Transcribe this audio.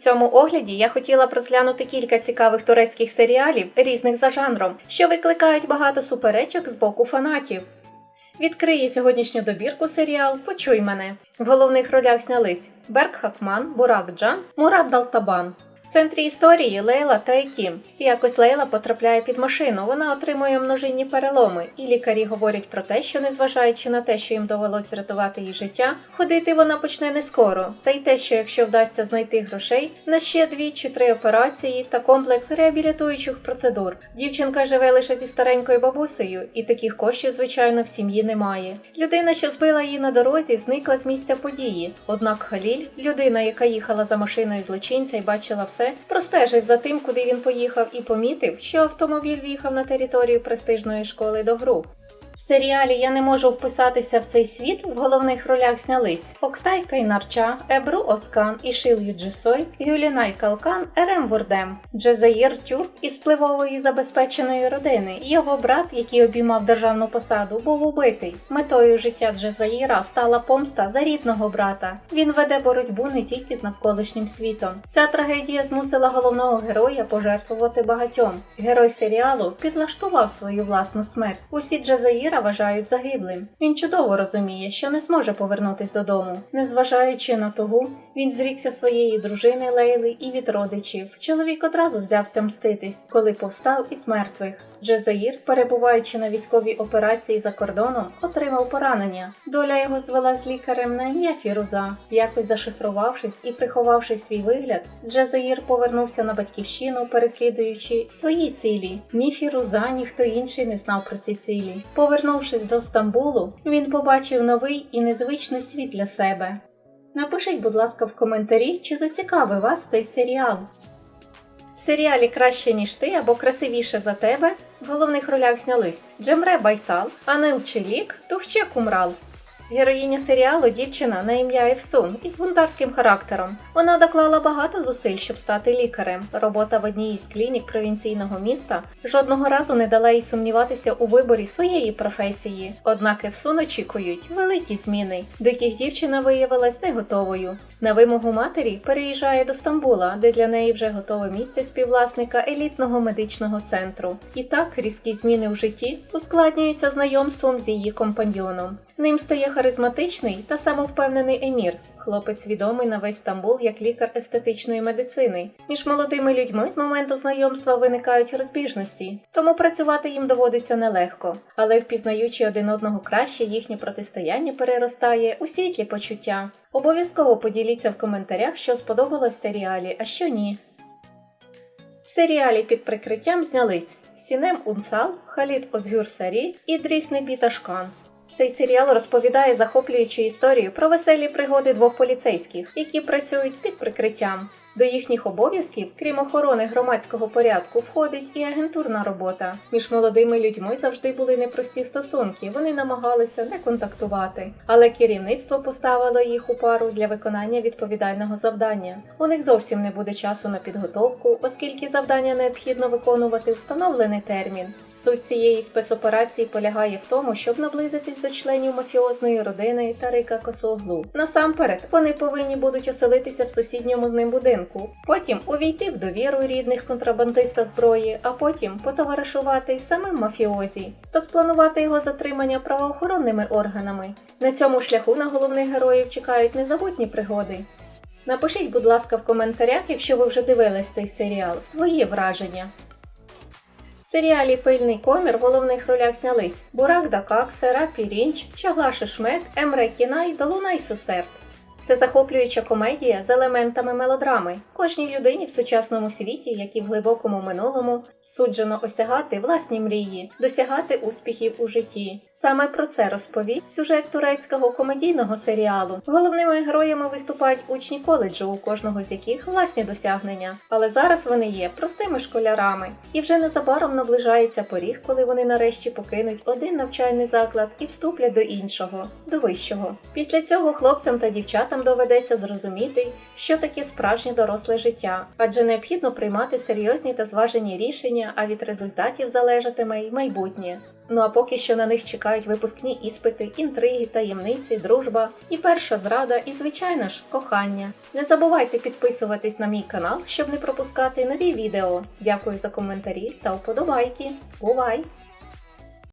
Цьому огляді я хотіла розглянути кілька цікавих турецьких серіалів різних за жанром, що викликають багато суперечок з боку фанатів. Відкриє сьогоднішню добірку серіал Почуй мене. В головних ролях знялись Берк Хакман, Бурак Джан, Мурат Далтабан. В центрі історії Лейла та Екім. Якось Лейла потрапляє під машину. Вона отримує множинні переломи, і лікарі говорять про те, що незважаючи на те, що їм довелося рятувати її життя, ходити вона почне не скоро. Та й те, що якщо вдасться знайти грошей на ще дві чи три операції та комплекс реабілітуючих процедур. Дівчинка живе лише зі старенькою бабусею, і таких коштів, звичайно, в сім'ї немає. Людина, що збила її на дорозі, зникла з місця події. Однак Халіль, людина, яка їхала за машиною злочинця і бачила все, простежив за тим, куди він поїхав, і помітив, що автомобіль в'їхав на територію престижної школи до гру. В серіалі Я не можу вписатися в цей світ. В головних ролях знялись Октай Кайнарча, Ебру Оскан, Ішил Юджисой, Юлінай Калкан, Ерем Вурдем, Джезаїр Тюр із впливової забезпеченої родини. Його брат, який обіймав державну посаду, був убитий. Метою життя Джезаїра стала помста за рідного брата. Він веде боротьбу не тільки з навколишнім світом. Ця трагедія змусила головного героя пожертвувати багатьом. Герой серіалу підлаштував свою власну смерть. Усі Джезаїра вважають загиблим. Він чудово розуміє, що не зможе повернутись додому. Незважаючи на тугу, він зрікся своєї дружини Лейли і від родичів. Чоловік одразу взявся мститись, коли повстав із мертвих. Джезаїр, перебуваючи на військовій операції за кордоном, отримав поранення. Доля його звела з лікарем на ім'я Фіруза. Якось зашифрувавшись і приховавши свій вигляд, Джезаїр повернувся на батьківщину, переслідуючи свої цілі. Ні Фіруза, ні хто інший не знав про ці цілі. Повернувшись до Стамбулу, він побачив новий і незвичний світ для себе. Напишіть, будь ласка, в коментарі, чи зацікавив вас цей серіал. В серіалі Краще ніж ти або Красивіше за тебе в головних ролях знялись Джемре Байсал, Анил Челік, Тухче Кумрал. Героїня серіалу дівчина на ім'я Евсун із бунтарським характером. Вона доклала багато зусиль, щоб стати лікарем. Робота в одній із клінік провінційного міста жодного разу не дала їй сумніватися у виборі своєї професії. Однак Евсун очікують великі зміни, до яких дівчина виявилась не готовою. На вимогу матері переїжджає до Стамбула, де для неї вже готове місце співвласника елітного медичного центру. І так різкі зміни в житті ускладнюються знайомством з її компаньйоном. Ним стає харизматичний та самовпевнений емір, хлопець відомий на весь Стамбул як лікар естетичної медицини. Між молодими людьми з моменту знайомства виникають розбіжності, тому працювати їм доводиться нелегко. Але впізнаючи один одного краще, їхнє протистояння переростає у світлі почуття. Обов'язково поділіться в коментарях, що сподобалось в серіалі, а що ні. В серіалі під прикриттям знялись Сінем Унсал, Халід Озгюр Сарі і Дріс Небі Ташкан. Цей серіал розповідає захоплюючу історію про веселі пригоди двох поліцейських, які працюють під прикриттям. До їхніх обов'язків, крім охорони громадського порядку, входить і агентурна робота. Між молодими людьми завжди були непрості стосунки, вони намагалися не контактувати, але керівництво поставило їх у пару для виконання відповідального завдання. У них зовсім не буде часу на підготовку, оскільки завдання необхідно виконувати встановлений термін. Суть цієї спецоперації полягає в тому, щоб наблизитись до членів мафіозної родини Тарика Косоглу. Насамперед, вони повинні будуть оселитися в сусідньому з ним будинку потім увійти в довіру рідних контрабандиста зброї, а потім потоваришувати самим мафіозі та спланувати його затримання правоохоронними органами. На цьому шляху на головних героїв чекають незабутні пригоди. Напишіть, будь ласка, в коментарях, якщо ви вже дивились цей серіал, свої враження. В серіалі Пильний комір в головних ролях знялись Бурак Дакак, Сера Пірінч, Чагла Шишмет, Емре Кінай, Долунай Сусерт. Це захоплююча комедія з елементами мелодрами. Кожній людині в сучасному світі, як і в глибокому минулому, суджено осягати власні мрії, досягати успіхів у житті. Саме про це розповість сюжет турецького комедійного серіалу. Головними героями виступають учні коледжу, у кожного з яких власні досягнення. Але зараз вони є простими школярами, і вже незабаром наближається поріг, коли вони нарешті покинуть один навчальний заклад і вступлять до іншого, до вищого. Після цього хлопцям та дівчатам дівчатам доведеться зрозуміти, що таке справжнє доросле життя, адже необхідно приймати серйозні та зважені рішення, а від результатів залежатиме й майбутнє. Ну а поки що на них чекають випускні іспити, інтриги, таємниці, дружба і перша зрада, і звичайно ж кохання. Не забувайте підписуватись на мій канал, щоб не пропускати нові відео. Дякую за коментарі та вподобайки. Бувай!